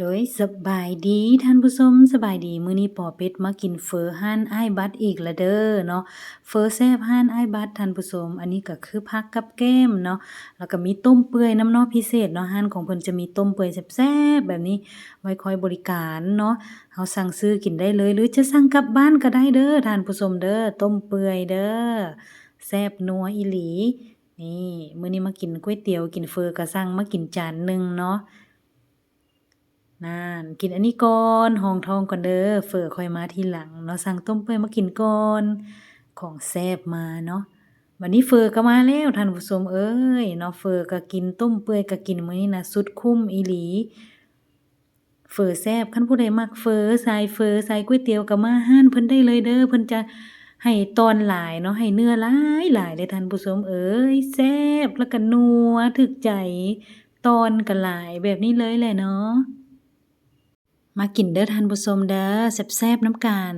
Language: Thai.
โดยสบายดีท่านผู้ชมสบายดีมื้อนี้ปอเป็ดมากินเฟอร้านอ้ายบัดอีกแล้วเด้อเนาะเฟอแซ่บร้านอ้ายบัดท่านผู้ชมอันนี้ก็คือผักกับแก้มเนาะแล้วก็มีต้มเปื่อยน้ำนาะพิเศษเนาะร้านของเพิ่นจะมีต้มเปื่อยแซ่บๆแบบนี้ไว้คอยบริการเนาะเฮาสั่งซื้อกินได้เลย หรือจะสั่งกลับบ้านก็ได้เด้อท่านผู้ชมเด้อต้มเปื่อยเด้อแซ่บนัวอีหลีนี่มื้อนี้มากินก๋วยเตี๋ยวกินเฟอก็สั่งมากินจานหนึงเนาะ นั่นกินอันนี้ก่อนห้องทองก่อนเด้อเฟอค่อยมาทีหลังเนาะสั่งต้มเปื่อยมากินก่อนของแซ่บมาเนาะวันนี้เฟอก็มาแล้วท่านผู้ชมเอ้ยเนาะเฟอก็กินต้มเปื่อยก็กินมื้อนี้นะสุดคุ้มอีหลี เฟอแซ่บคันผู้ใดมักเฟอสายเฟอสายก๋วยเตี๋ยวก็มาห้านเพิ่นได้เลยเด้อเพิ่นจะให้ตอนหลายเนาะให้เนื้อหลายหลายเลยท่านผู้ชมเอ้ยแซ่บแล้วก็นัวถึกใจ ตอนก็หลายแบบนี้เลยแหละเนาะ มากินเด้อท่านผู้ชมเด้อแซ่บๆน้ำกัน